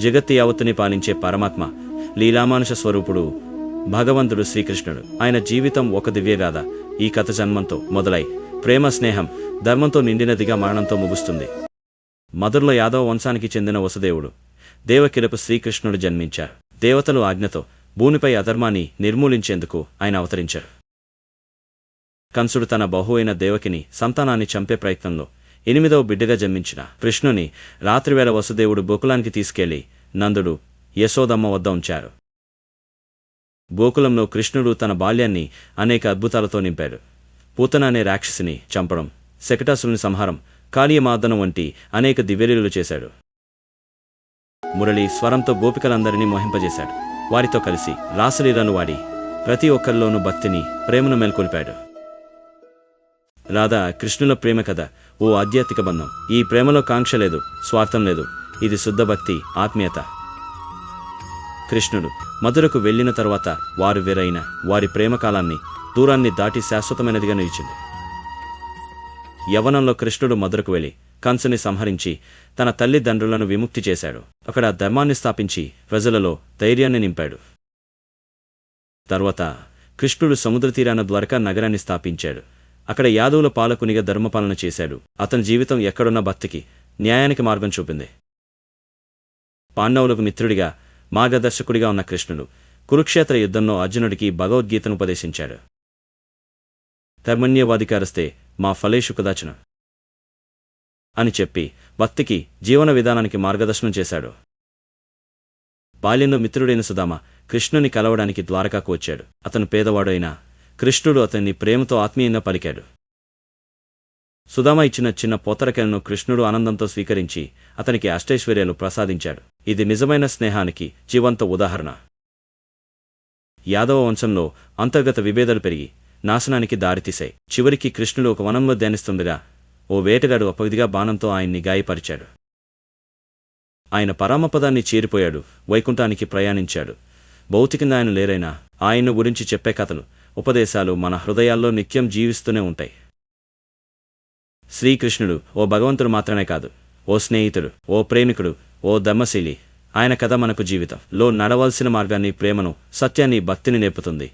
జగత్తి యావత్తుని పాలించే పరమాత్మ లీలామానుష స్వరూపుడు భగవంతుడు శ్రీకృష్ణుడు. ఆయన జీవితం ఒక దివ్యగాథ ఈ కథ జన్మంతో మొదలై ప్రేమ స్నేహం ధర్మంతో నిండినదిగా మరణంతో ముగుస్తుంది. మధురలో యాదవ వంశానికి చెందిన వసుదేవుడు దేవకిరపు శ్రీకృష్ణుడు జన్మించారు. దేవతలు ఆజ్ఞతో భూమిపై అధర్మాన్ని నిర్మూలించేందుకు ఆయన అవతరించారు. కంసుడు తన బహు అయిన దేవకిని సంతానాన్ని చంపే ప్రయత్నంలో ఎనిమిదవ బిడ్డగా జన్మించిన కృష్ణుని రాత్రివేళ వసుదేవుడు గోకులానికి తీసుకెళ్ళి నందుడు యశోదమ్మ వద్ద ఉంచారు. గోకులంలో కృష్ణుడు తన బాల్యాన్ని అనేక అద్భుతాలతో నింపాడు. పూతన అనే రాక్షసిని చంపడం శకటాసురుని సంహారం కాళీయమాదనం వంటి అనేక దివ్యలీలు చేశాడు. మురళి స్వరంతో గోపికలందరినీ మోహింపజేశాడు. వారితో కలిసి రాసలీలను వాడి ప్రతి ఒక్కరిలోనూ భక్తిని ప్రేమను మేల్కొల్పాడు. రాధా కృష్ణుల ప్రేమ కథ ఓ ఆధ్యాత్మిక బంధం. ఈ ప్రేమలో కాంక్ష లేదు స్వార్థం లేదు. ఇది శుద్ధ భక్తి ఆత్మీయత. కృష్ణుడు మధురకు వెళ్ళిన తర్వాత వారు వేరైన వారి ప్రేమ కాలాన్ని దూరాన్ని దాటి శాశ్వతమైనదిగా నిలిచింది. యవనంలో కృష్ణుడు మధురకు వెళ్ళి కంసుని సంహరించి తన తల్లిదండ్రులను విముక్తి చేశాడు. అక్కడ ధర్మాన్ని స్థాపించి ప్రజలలో ధైర్యాన్ని నింపాడు. తర్వాత కృష్ణుడు సముద్ర తీరాన ద్వారకా నగరాన్ని స్థాపించాడు. అక్కడ యాదవుల పాలకునిగా ధర్మపాలన చేశాడు. అతని జీవితం ఎక్కడున్న భక్తికి న్యాయానికి మార్గం చూపింది. పాండవులకు మిత్రుడిగా మార్గదర్శకుడిగా ఉన్న కృష్ణుడు. కురుక్షేత్ర యుద్ధంలో అర్జునుడికి భగవద్గీతను ఉపదేశించాడు. ధర్మణ్యవాధికారస్తే మా ఫలేషు కదాచన అని చెప్పి భక్తికి జీవన విధానానికి మార్గదర్శనం చేశాడు. బాల్యంలో మిత్రుడైన సుధామ కృష్ణుని కలవడానికి ద్వారకాకు వచ్చాడు. అతను పేదవాడు అయినా కృష్ణుడు అతన్ని ప్రేమతో ఆత్మీయంగా పలికాడు. సుధామ ఇచ్చిన చిన్న పోతరకెలను కృష్ణుడు ఆనందంతో స్వీకరించి అతనికి అష్టైశ్వర్యాలు ప్రసాదించాడు. ఇది నిజమైన స్నేహానికి జీవంత ఉదాహరణ. యాదవ వంశంలో అంతర్గత విభేదాలు పెరిగి నాశనానికి దారితీశాయి. చివరికి కృష్ణుడు ఒక వనంలో ధ్యానిస్తుండగా ఓ వేటగాడు అపవిధిగా బాణంతో ఆయన్ని గాయపరిచాడు. ఆయన పరామపదాన్ని చేరిపోయాడు వైకుంఠానికి ప్రయాణించాడు. భౌతికంగా ఆయన లేరైనా ఆయన గురించి చెప్పే కథలు ఉపదేశాలు మన హృదయాల్లో నిత్యం జీవిస్తూనే ఉంటాయి. శ్రీకృష్ణుడు ఓ భగవంతుడు మాత్రమే కాదు ఓ స్నేహితుడు ఓ ప్రేమికుడు ఓ దమ్మశీలి ఆయన కథ మనకు జీవితం. లో నడవలసిన మార్గాన్ని ప్రేమను సత్యాన్ని భక్తిని నేర్పుతుంది.